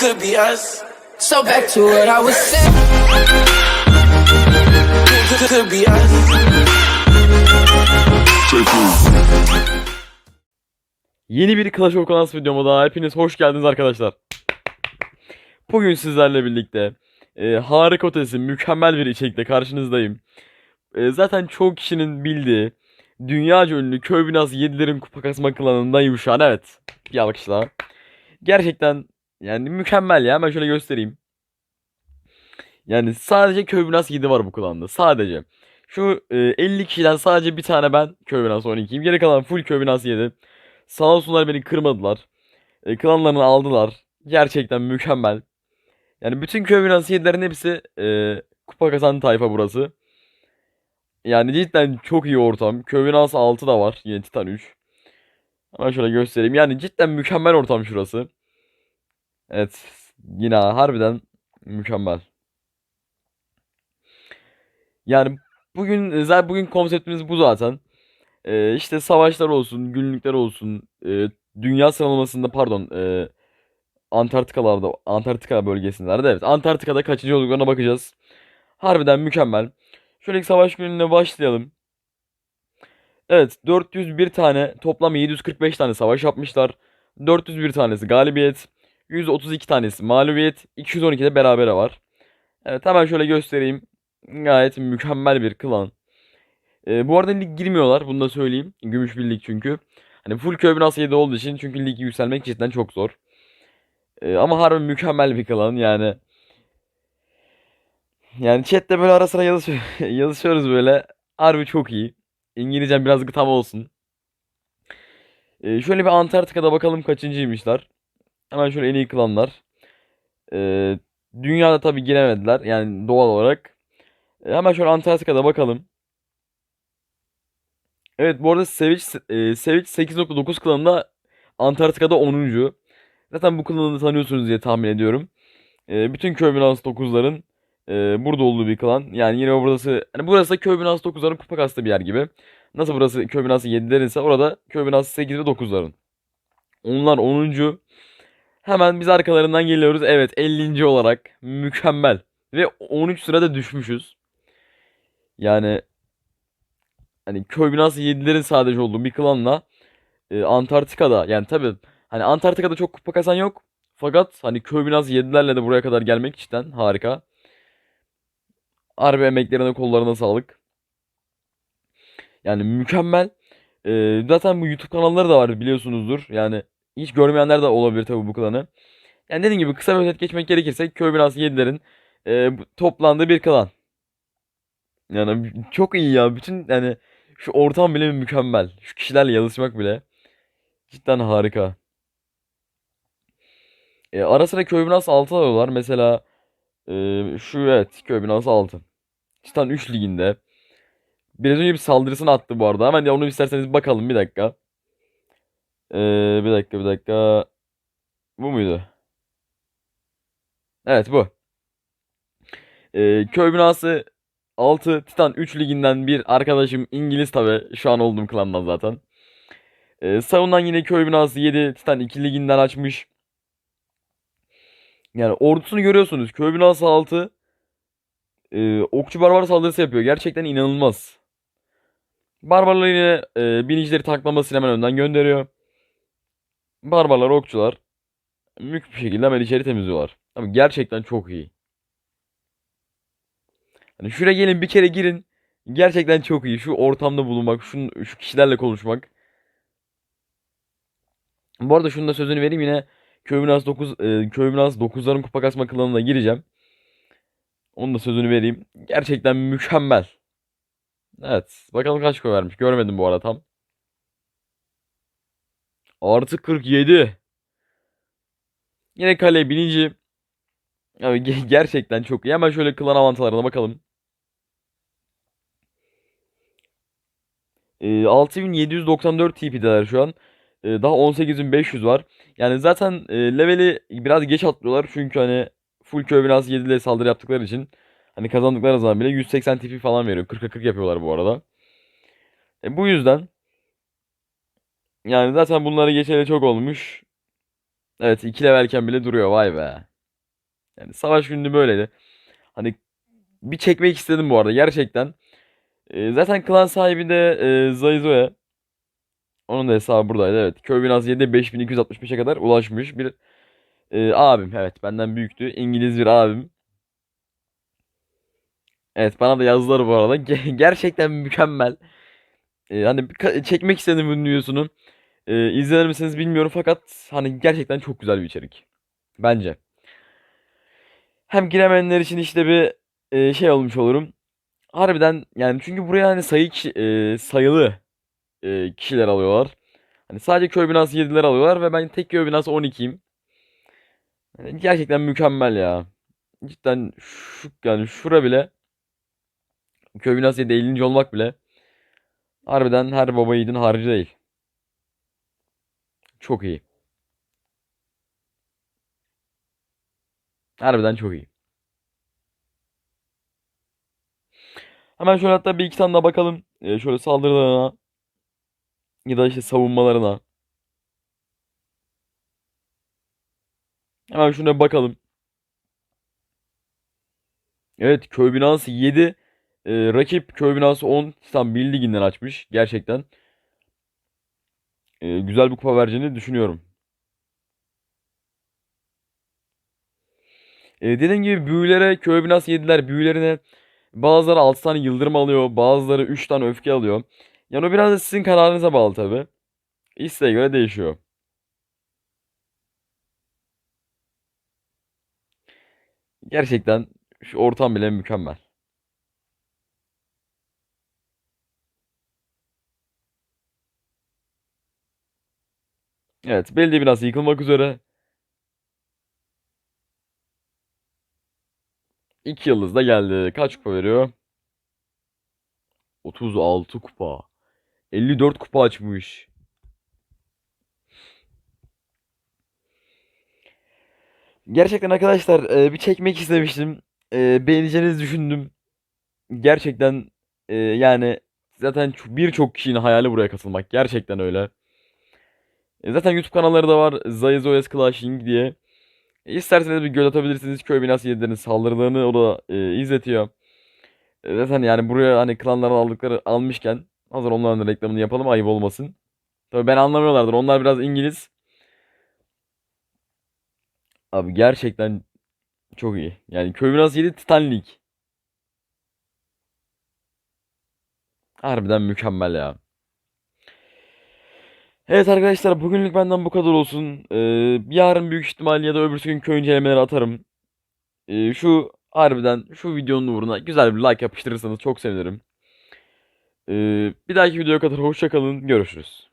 could be us. So back to what I was saying. Could, could be us. Yeni bir Clash of Clans videoma daha hepiniz hoş geldiniz arkadaşlar. Bugün sizlerle birlikte e, harika ötesi mükemmel bir içerikle karşınızdayım. E, zaten çoğu kişinin bildiği dünyaca ünlü köy binası 7'lerin kupa kasma klanındayım şu an evet. Bir alkış daha. Gerçekten yani mükemmel ya hemen şöyle göstereyim. Yani sadece köy binası 7 var bu klanda sadece. Şu e, 50 kişiden sadece bir tane ben köy binası 12'yim. Geri kalan full köy binası 7. Sağ olsunlar beni kırmadılar. E, klanlarını aldılar. Gerçekten mükemmel. Yani bütün köy binası 7'lerin hepsi e, kupa kazan tayfa burası. Yani cidden çok iyi ortam. Köy binası 6 da var. Yine Titan 3. Hemen şöyle göstereyim. Yani cidden mükemmel ortam şurası. Evet. Yine harbiden mükemmel. Yani bugün zaten bugün konseptimiz bu zaten. Ee, işte savaşlar olsun, günlükler olsun, e, dünya sıralamasında pardon, e, Antarktikalarda, Antarktika bölgesinde evet. Antarktika'da kaçıncı olduklarına bakacağız. Harbiden mükemmel. Şöyle ilk savaş gününe başlayalım. Evet, 401 tane, toplam 745 tane savaş yapmışlar. 401 tanesi galibiyet, 132 tanesi mağlubiyet, 212 de berabere var. Evet, hemen şöyle göstereyim. Gayet mükemmel bir klan. Ee, bu arada lig girmiyorlar. Bunu da söyleyeyim. Gümüş bir lig çünkü. Hani full köy binası 7 olduğu için çünkü lig yükselmek cidden çok zor. Ee, ama harbi mükemmel bir klan yani. Yani chatte böyle ara sıra yazış yazışıyoruz böyle. Harbi çok iyi. İngilizcem biraz gıtam olsun. Ee, şöyle bir Antarktika'da bakalım kaçıncıymışlar. Hemen şöyle en iyi klanlar. Ee, dünyada tabii giremediler. Yani doğal olarak. Ee, hemen şöyle Antarktika'da bakalım. Evet bu arada Savage, e, Savage 8.9 klanında Antarktika'da 10. Zaten bu klanı tanıyorsunuz diye tahmin ediyorum. E, bütün köy binası 9'ların e, burada olduğu bir klan. Yani yine burası hani burası da köy binası 9'ların kupa kastı bir yer gibi. Nasıl burası köy binası 7'lerin ise orada köy binası 8 ve 9'ların. Onlar 10. Hemen biz arkalarından geliyoruz. Evet 50. olarak mükemmel. Ve 13 sırada düşmüşüz. Yani hani köy binası 7'lerin sadece olduğu bir klanla e, Antarktika'da yani tabi hani Antarktika'da çok kupa kasan yok. Fakat hani köy binası 7'lerle de buraya kadar gelmek cidden harika. Harbi emeklerine kollarına sağlık. Yani mükemmel. E, zaten bu YouTube kanalları da var biliyorsunuzdur. Yani hiç görmeyenler de olabilir tabi bu klanı. Yani dediğim gibi kısa bir özet geçmek gerekirse köy binası 7'lerin e, toplandığı bir klan. Yani çok iyi ya. Bütün yani şu ortam bile mükemmel. Şu kişilerle yazışmak bile cidden harika. E, ara sıra köy binası 6 alıyorlar. Mesela e, şu evet köy binası 6. Cidden 3 liginde. Biraz önce bir saldırısını attı bu arada. Hemen de onu isterseniz bakalım bir dakika. E, bir dakika bir dakika. Bu muydu? Evet bu. E, köy binası 6 Titan 3 liginden bir arkadaşım İngiliz tabi şu an olduğum klandan zaten. Ee, savunan yine köy binası 7 Titan 2 liginden açmış. Yani ordusunu görüyorsunuz. Köy binası 6 e, okçu barbar saldırısı yapıyor. Gerçekten inanılmaz. Barbarlar yine e, binicileri taklamasıyla hemen önden gönderiyor. Barbarlar okçular mük bir şekilde hemen içeri temizliyorlar. Ama gerçekten çok iyi. Hani şuraya gelin bir kere girin. Gerçekten çok iyi. Şu ortamda bulunmak, şu, şu kişilerle konuşmak. Bu arada şunun da sözünü vereyim yine Köy Binası 9 e, Köy Binası 9'ların kupa kasma klanına gireceğim. Onun da sözünü vereyim. Gerçekten mükemmel. Evet. Bakalım kaç koy vermiş. Görmedim bu arada tam. Artı 47. Yine kale bininci. Abi ge- gerçekten çok iyi. Hemen şöyle klan avantalarına bakalım. E, 6794 TP'deler şu an. E, daha 18500 var. Yani zaten e, leveli biraz geç atlıyorlar. Çünkü hani full köy binası 7 ile saldırı yaptıkları için hani kazandıkları zaman bile 180 TP falan veriyor. 40'a 40 yapıyorlar bu arada. E, bu yüzden yani zaten bunları geçeli çok olmuş. Evet 2 levelken bile duruyor vay be. Yani savaş günü böyleydi. Hani bir çekmek istedim bu arada gerçekten. Ee, zaten klan sahibi de e, Zaizo'ya. Onun da hesabı buradaydı evet. Köy binası 7 5265'e kadar ulaşmış bir e, abim. Evet benden büyüktü. İngiliz bir abim. Evet bana da yazdılar bu arada. Ge- Gerçekten mükemmel. Ee, hani çekmek istedim bunun videosunu. Ee, izler misiniz bilmiyorum fakat hani gerçekten çok güzel bir içerik. Bence. Hem giremeyenler için işte bir e, şey olmuş olurum. Harbiden yani çünkü buraya hani sayı e, sayılı e, kişiler alıyorlar. Hani sadece köy binası 7'ler alıyorlar ve ben tek köy binası 12'yim. Yani gerçekten mükemmel ya. Cidden şu yani şura bile köy binası 7 50. olmak bile harbiden her baba yiğidin harcı değil. Çok iyi. Harbiden çok iyi. Hemen şöyle hatta bir iki tane daha bakalım. Ee, şöyle saldırılarına ya da işte savunmalarına. Hemen şuna bakalım. Evet köy binası 7. Ee, rakip köy binası 10. Tam bir liginden açmış. Gerçekten. Ee, güzel bir kupa vereceğini düşünüyorum. Ee, dediğim gibi büyülere köy binası 7'ler büyülerine bazıları 6 tane yıldırım alıyor. Bazıları 3 tane öfke alıyor. Yani o biraz da sizin kararınıza bağlı tabi. İsteğe göre değişiyor. Gerçekten şu ortam bile mükemmel. Evet, belediye binası yıkılmak üzere. 2 yıldız da geldi. Kaç kupa veriyor? 36 kupa. 54 kupa açmış. Gerçekten arkadaşlar e, bir çekmek istemiştim. E, beğeneceğinizi düşündüm. Gerçekten e, yani zaten çok- birçok kişinin hayali buraya katılmak. Gerçekten öyle. E, zaten YouTube kanalları da var. Zayzoes Clashing diye. E, İsterseniz bir göz atabilirsiniz. Köy binası 7'lerin saldırılarını o da e, izletiyor. E, zaten yani buraya hani klanların aldıkları almışken hazır onların da reklamını yapalım ayıp olmasın. Tabii ben anlamıyorlardır. Onlar biraz İngiliz. Abi gerçekten çok iyi. Yani Köy binası 7 Titan Lig. Harbiden mükemmel ya. Evet arkadaşlar bugünlük benden bu kadar olsun. Ee, yarın büyük ihtimal ya da öbürsü gün köy incelemeleri atarım. Ee, şu harbiden şu videonun uğruna güzel bir like yapıştırırsanız çok sevinirim. Ee, bir dahaki videoya kadar hoşça kalın. Görüşürüz.